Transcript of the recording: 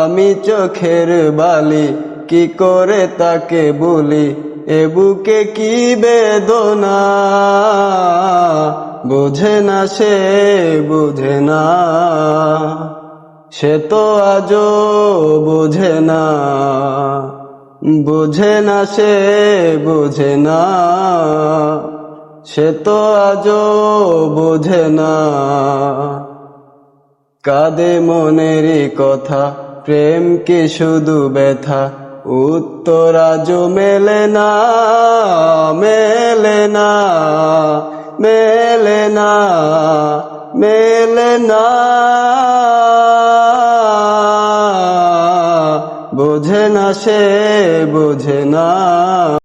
আমি চোখের বালি, কি করে তাকে বলি? এ বুকে কি বেদনা? বোঝে না সে, বোঝে না। সে তো আজও বোঝে না। বোঝে না সে, বোঝে না। সে তো আজও বোঝে না। কাদে মনের কথা প্রেম কি শুধু ব্যথা? উত্তরাজ মেলে না মেলে না মেলে না মেলে না। বোঝে না সে, বোঝে না।